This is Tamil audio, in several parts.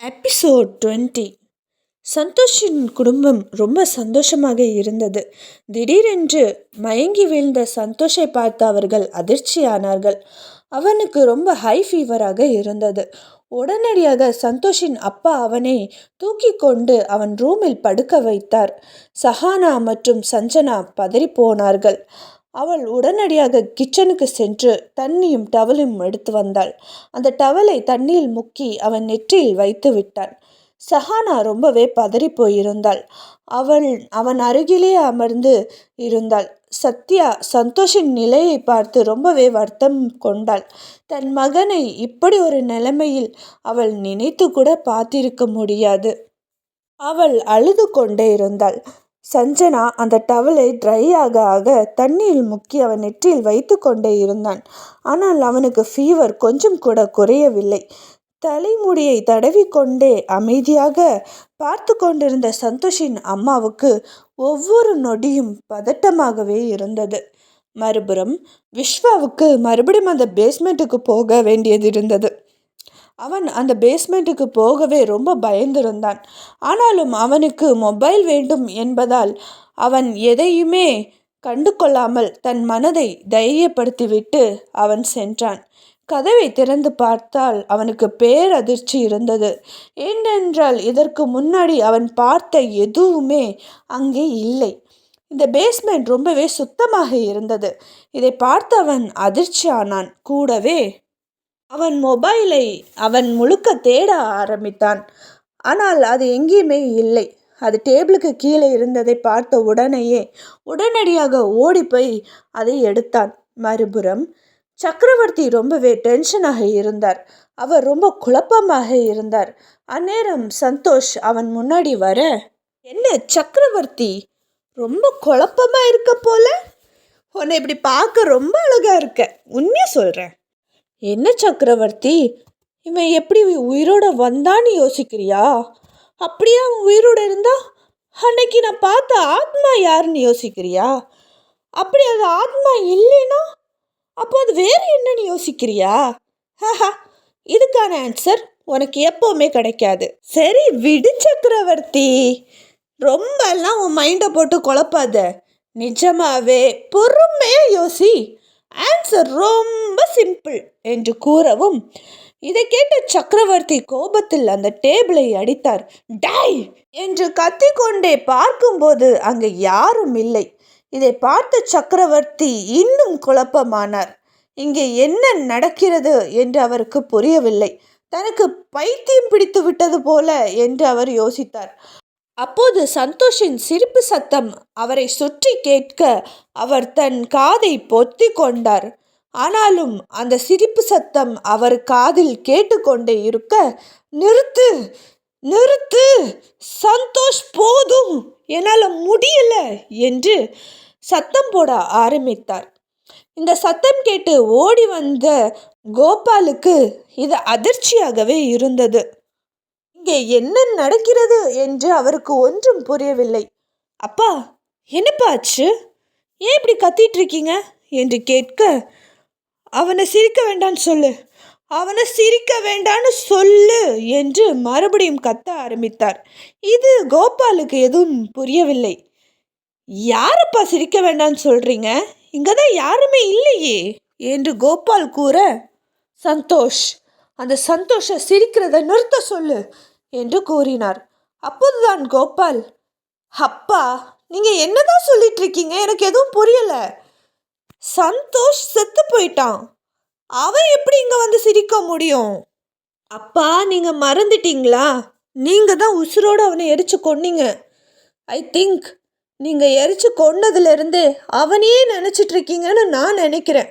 எபிசோட் டுவெண்ட்டி சந்தோஷின் குடும்பம் ரொம்ப சந்தோஷமாக இருந்தது. திடீரென்று மயங்கி வீழ்ந்த சந்தோஷை பார்த்து அவர்கள் அதிர்ச்சியானார்கள். அவனுக்கு ரொம்ப ஹை ஃபீவராக இருந்தது. உடனடியாக சந்தோஷின் அப்பா அவனை தூக்கி கொண்டு அவன் ரூமில் படுக்க வைத்தார். சஹானா மற்றும் சஞ்சனா பதறிப்போனார்கள் அவள் உடனடியாக கிச்சனுக்கு சென்று தண்ணியும் டவலும் எடுத்து வந்தாள். அந்த டவலை தண்ணியில் முக்கி அவன் நெற்றியில் வைத்து விட்டான். சஹானா ரொம்பவே பதறி போயிருந்தாள். அவள் அவன் அருகிலே அமர்ந்து இருந்தாள். சத்யா சந்தோஷின் நிலையை பார்த்து ரொம்பவே வருத்தம் கொண்டாள். தன் மகனை இப்படி ஒரு நிலைமையில் அவள் நினைத்து கூட பார்த்திருக்க முடியாது. அவள் அழுது கொண்டே இருந்தாள். சஞ்சனா அந்த டவலை ட்ரை ஆக ஆக தண்ணியில் முக்கி அவன் நெற்றியில் வைத்து கொண்டே இருந்தான். ஆனால் அவனுக்கு ஃபீவர் கொஞ்சம் கூட குறையவில்லை. தலைமுடியை தடவிக்கொண்டே அமைதியாக பார்த்து கொண்டிருந்த சந்தோஷின் அம்மாவுக்கு ஒவ்வொரு நொடியும் பதட்டமாகவே இருந்தது. மறுபுறம் விஸ்வாவுக்கு மறுபடியும் அந்த பேஸ்மெண்ட்டுக்கு போக வேண்டியது இருந்தது. அவன் அந்த பேஸ்மெண்ட்டுக்கு போகவே ரொம்ப பயந்திருந்தான். ஆனாலும் அவனுக்கு மொபைல் வேண்டும் என்பதால் அவன் எதையுமே கண்டு கொள்ளாமல் தன் மனதை தைரியப்படுத்திவிட்டு அவன் சென்றான். கதவை திறந்து பார்த்தால் அவனுக்கு பேரதிர்ச்சி இருந்தது. ஏனென்றால் இதற்கு முன்னாடி அவன் பார்த்த எதுவுமே அங்கே இல்லை. இந்த பேஸ்மெண்ட் ரொம்பவே சுத்தமாக இருந்தது. இதை பார்த்து அவன் அதிர்ச்சி ஆனான் கூடவே அவன் மொபைலை அவன் முழுக்க தேட ஆரம்பித்தான். ஆனால் அது எங்கேயுமே இல்லை. அது டேபிளுக்கு கீழே இருந்ததை பார்த்த உடனேயே உடனடியாக ஓடி போய் அதை எடுத்தான். மறுபுறம் சக்கரவர்த்தி ரொம்பவே டென்ஷனாக இருந்தார். அவர் ரொம்ப குழப்பமாக இருந்தார். அந்நேரம் சந்தோஷ் அவன் முன்னாடி வர என்ன சக்கரவர்த்தி ரொம்ப குழப்பமாக இருக்க போல? உன்னை இப்படி பார்க்க ரொம்ப அழகாக இருக்க. உண்மையை சொல்கிறேன் என்ன சக்கரவர்த்தி? இவன் எப்படி உயிரோட வந்தான்னு யோசிக்கிறியா? அப்படியே அவன் உயிரோட இருந்தா? அன்னைக்கு நான் பார்த்த ஆத்மா யாருன்னு யோசிக்கிறியா? அப்படி அது ஆத்மா இல்லைன்னா அப்போ அது வேறு என்னன்னு யோசிக்கிறியா? ஹஹா இதுக்கான ஆன்சர் உனக்கு எப்போவுமே கிடைக்காது. சரி விடு சக்கரவர்த்தி. ரொம்பலாம் உன் மைண்டை போட்டு குழப்பாத. நிஜமாவே பொறுமையாக யோசி. ஆன்சர் ரொம்ப சிம்பிள் என்று கூறவும் இதை கேட்ட சக்கரவர்த்தி கோபத்தில் அந்த டேபிளை அடித்தார். டை என்று கத்திக்கொண்டே பார்க்கும்போது அங்கே யாரும் இல்லை. இதை பார்த்த சக்கரவர்த்தி இன்னும் குழப்பமானார். இங்கே என்ன நடக்கிறது? என்று அவருக்கு புரியவில்லை. தனக்கு பைத்தியம் பிடித்து விட்டது போல என்று அவர் யோசித்தார். அப்போது சந்தோஷின் சிரிப்பு சத்தம் அவரை சுற்றி கேட்க அவர் தன் காதை பொத்தி கொண்டார். ஆனாலும் அந்த சிரிப்பு சத்தம் அவர் காதில் கேட்டுக்கொண்டே இருக்க நிறுத்து நிறுத்து சந்தோஷ் போதும் என்னால் முடியல என்று சத்தம் போட ஆரம்பித்தார். இந்த சத்தம் கேட்டு ஓடி வந்த கோபாலுக்கு இது அதிர்ச்சியாகவே இருந்தது. இங்கே என்ன நடக்கிறது என்று அவருக்கு ஒன்றும் புரியவில்லை. அப்பா என்னப்பா ஆச்சு? ஏன் இப்படி கத்திட்டு இருக்கீங்க? என்று கேட்க அவனை சிரிக்க வேண்டான்னு சொல்லு. அவனை சிரிக்க வேண்டான்னு சொல்லு என்று மறுபடியும் கத்த ஆரம்பித்தார். இது கோபாலுக்கு எதுவும் புரியவில்லை. யாரப்பா சிரிக்க வேண்டாம்னு சொல்கிறீங்க இங்கே தான் யாருமே இல்லையே என்று கோபால் கூற சந்தோஷ் அந்த சந்தோஷ சிரிக்கிறத நிறுத்த சொல்லு. என்று கூறினார். அப்போதுதான் கோபால். அப்பா நீங்கள் என்னதான் சொல்லிட்டு இருக்கீங்க எனக்கு எதுவும் புரியல. சந்தோஷ் செத்து போயிட்டான். அவன் எப்படி இங்கே வந்து சிரிக்க முடியும்? அப்பா நீங்கள் மறந்துட்டீங்களா? நீங்கள் தான் உசுரோடு அவனை எரிச்சு கொன்னீங்க. ஐ திங்க் நீங்கள் எரிச்சு கொண்டதுலேருந்து அவனையே நினச்சிட்ருக்கீங்கன்னு நான் நினைக்கிறேன்.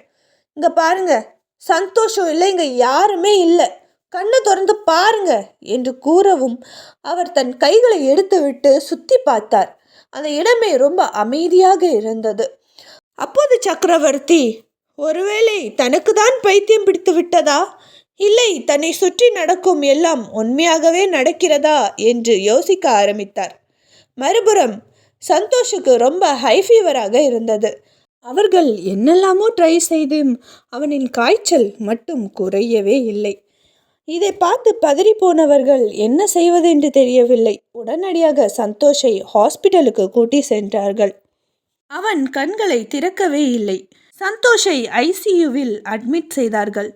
இங்கே பாருங்க சந்தோஷம் இல்லை இங்கே யாருமே இல்லை. கண்ணு திறந்து பாருங்க என்று கூறவும் அவர் தன் கைகளை எடுத்துவிட்டு சுற்றி பார்த்தார். அந்த இடமே ரொம்ப அமைதியாக இருந்தது. அப்போது சக்கரவர்த்தி ஒருவேளை தனக்கு தான் பைத்தியம் பிடித்து விட்டதா? இல்லை தன்னை சுற்றி நடக்கும் எல்லாம் உண்மையாகவே நடக்கிறதா? என்று யோசிக்க ஆரம்பித்தார். மறுபுறம் சந்தோஷுக்கு ரொம்ப ஹை ஃபீவராக இருந்தது. அவர்கள் என்னெல்லாமோ ட்ரை செய்தும் அவனின் காய்ச்சல் மட்டும் குறையவே இல்லை. இதை பார்த்து பதறி போனவர்கள் என்ன செய்வதென்று தெரியவில்லை. உடனடியாக சந்தோஷை ஹாஸ்பிட்டலுக்கு கூட்டி சென்றார்கள். அவன் கண்களை திறக்கவே இல்லை. சந்தோஷை ஐசியூவில் அட்மிட் செய்தார்கள்.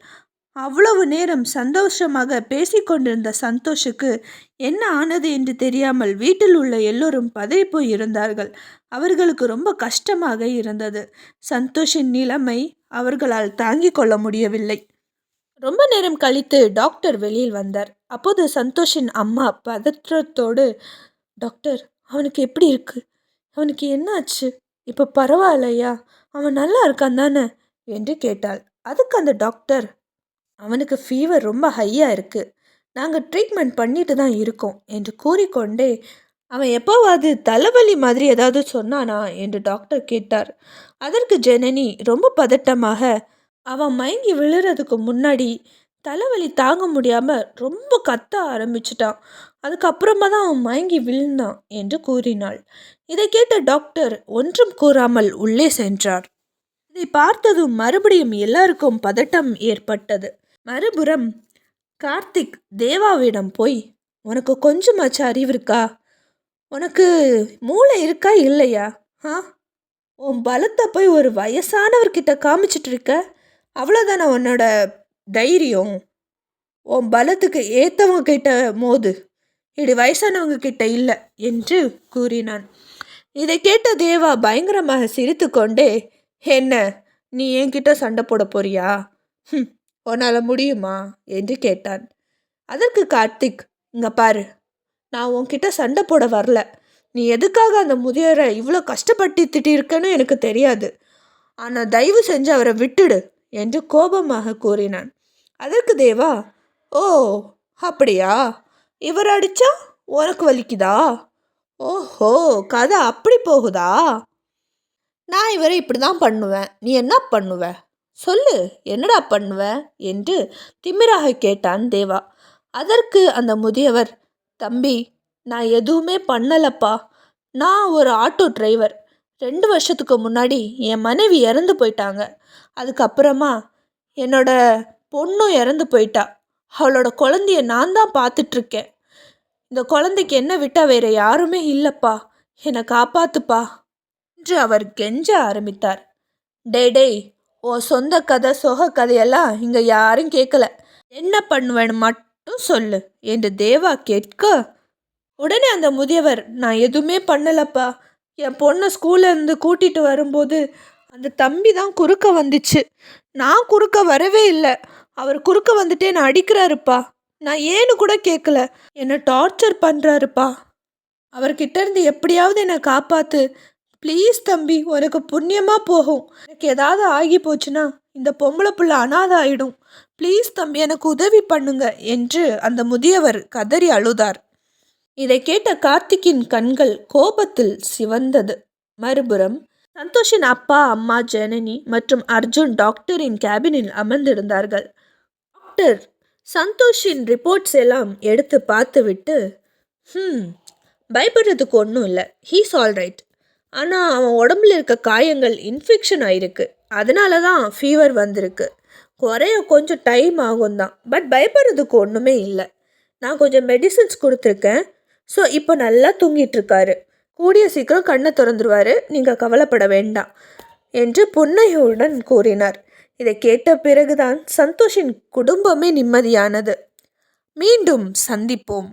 அவ்வளவு நேரம் சந்தோஷமாக பேசிக்கொண்டிருந்த சந்தோஷுக்கு என்ன ஆனது என்று தெரியாமல் வீட்டில் உள்ள எல்லோரும் பதறிப்போய் இருந்தார்கள். அவர்களுக்கு ரொம்ப கஷ்டமாக இருந்தது. சந்தோஷின் நிலைமை அவர்களால் தாங்கிக் கொள்ள முடியவில்லை. ரொம்ப நேரம் கழித்து டாக்டர் வெளியில் வந்தார். அப்போது சந்தோஷின் அம்மா பதற்றத்தோடு டாக்டர் அவனுக்கு எப்படி இருக்கு? அவனுக்கு என்னாச்சு? இப்போ பரவாயில்லையா? அவன் நல்லா இருக்கான் தானே? என்று கேட்டாள். அதுக்கு அந்த டாக்டர் அவனுக்கு ஃபீவர் ரொம்ப ஹையாக இருக்குது நாங்கள் ட்ரீட்மெண்ட் பண்ணிட்டு தான் இருக்கோம் என்று கூறிக்கொண்டே அவன் எப்போவாது தலைவலி மாதிரி ஏதாவது சொன்னானா? என்று டாக்டர் கேட்டார். அதற்கு ஜனனி ரொம்ப பதட்டமாக அவன் மயங்கி விழுறதுக்கு முன்னாடி தலைவலி தாங்க முடியாமல் ரொம்ப கத்த ஆரம்பிச்சிட்டான். அதுக்கப்புறமா தான் அவன் மயங்கி விழுந்தான் என்று கூறினாள். இதை கேட்ட டாக்டர் ஒன்றும் கூறாமல் உள்ளே சென்றார். இதை பார்த்ததும் மறுபடியும் எல்லாருக்கும் பதட்டம் ஏற்பட்டது. மறுபுறம் கார்த்திக் தேவாவிடம் போய் உனக்கு கொஞ்சமாச்சும் அறிவு இருக்கா? உனக்கு மூளை இருக்கா இல்லையா? ஆ? உன் பலத்தை போய் ஒரு வயசானவர்கிட்ட காமிச்சிட்டு இருக்க? அவ்வளோதானே உன்னோட தைரியம்? உன் பலத்துக்கு ஏற்றவங்க கிட்ட மோது. இடி வயசானவங்க கிட்ட இல்லை என்று கூறினான். இதை கேட்ட தேவா பயங்கரமாக சிரித்து கொண்டே என்ன நீ என்கிட்ட சண்டை போட போறியா? ஹம், உன்னால் முடியுமா? என்று கேட்டான். அதற்கு கார்த்திக் இங்கே பாரு. நான் உன்கிட்ட சண்டை போட வரல. நீ எதுக்காக அந்த முதியரை இவ்வளோ கஷ்டப்பட்டு இருக்கன்னு எனக்கு தெரியாது. ஆனால் தயவு செஞ்சு அவரை விட்டுடு. என்று கோபமாக கூறினான். அதற்கு தேவா ஓ அப்படியா? இவர் அடிச்சா உனக்கு வலிக்குதா? ஓஹோ கதை அப்படி போகுதா? நான் இவரை இப்படி தான் பண்ணுவேன். நீ என்ன பண்ணுவ? சொல்லு என்னடா பண்ணுவ? என்று திமிராக கேட்டான் தேவா. அதற்கு அந்த முதியவர் தம்பி நான் எதுவுமே பண்ணலப்பா. நான் ஒரு ஆட்டோ டிரைவர். ரெண்டு வருஷத்துக்கு முன்னாடி என் மனைவி இறந்து போயிட்டாங்க. அதுக்கப்புறமா என்னோட பொண்ணும் இறந்து போயிட்டா. அவளோட குழந்தைய நான் தான் பார்த்துட்ருக்கேன். இந்த குழந்தைக்கு என்ன விட்டால் வேற யாருமே இல்லைப்பா. என்னை காப்பாத்துப்பா என்று அவர் கெஞ்ச ஆரம்பித்தார். டே டேய் ஓ சொந்த கதை சொக கதையெல்லாம் இங்கே யாரும் கேட்கல என்ன பண்ணுவேன்னு மட்டும் சொல்லு என்று தேவா கேட்க உடனே அந்த முதியவர் நான் எதுவுமே பண்ணலப்பா. என் பொண்ணை ஸ்கூல்லேருந்து கூட்டிகிட்டு வரும்போது அந்த தம்பி தான் குறுக்க வந்துச்சு. நான் குறுக்க வரவே இல்லை. அவர் குறுக்க வந்துட்டு என்னை அடிக்கிறாருப்பா. நான் ஏன்னு கூட கேட்கல என்னை டார்ச்சர் பண்ணுறாருப்பா அவர்கிட்ட இருந்து எப்படியாவது என்னை காப்பாத்து. ப்ளீஸ் தம்பி உனக்கு புண்ணியமாக போகும். எனக்கு ஏதாவது ஆகி போச்சுன்னா இந்த பொம்பளை புள்ள அனாதை ஆயிடும். ப்ளீஸ் தம்பி எனக்கு உதவி பண்ணுங்க என்று அந்த முதியவர் கதறி அழுதார். இதை கேட்ட கார்த்திக்கின் கண்கள் கோபத்தில் சிவந்தது. மறுபுறம் சந்தோஷின் அப்பா அம்மா ஜனனி மற்றும் அர்ஜுன் டாக்டரின் கேபினில் அமர்ந்திருந்தார்கள். டாக்டர் சந்தோஷின் ரிப்போர்ட்ஸ் எல்லாம் எடுத்து பார்த்துவிட்டு ம் பயப்படுறதுக்கு ஒன்றும் இல்லை. ஹீஸ் ஆல் ரைட் ஆனால் அவன் உடம்புல இருக்க காயங்கள் இன்ஃபெக்ஷன் ஆயிருக்கு. அதனால தான் ஃபீவர் வந்திருக்கு. குறைய கொஞ்சம் டைம் ஆகும் தான். பட் பயப்படுறதுக்கு ஒன்றுமே இல்லை. நான் கொஞ்சம் மெடிசன்ஸ் கொடுத்துருக்கேன். ஸோ இப்போ நல்லா தூங்கிட்டு இருக்காரு. கூடிய சீக்கிரம் கண்ணை திறந்துருவாரு. நீங்கள் கவலைப்பட வேண்டாம் என்று புன்னையுடன் கூறினார். இதை கேட்ட பிறகுதான் சந்தோஷின் குடும்பமே நிம்மதியானது. மீண்டும் சந்திப்போம்.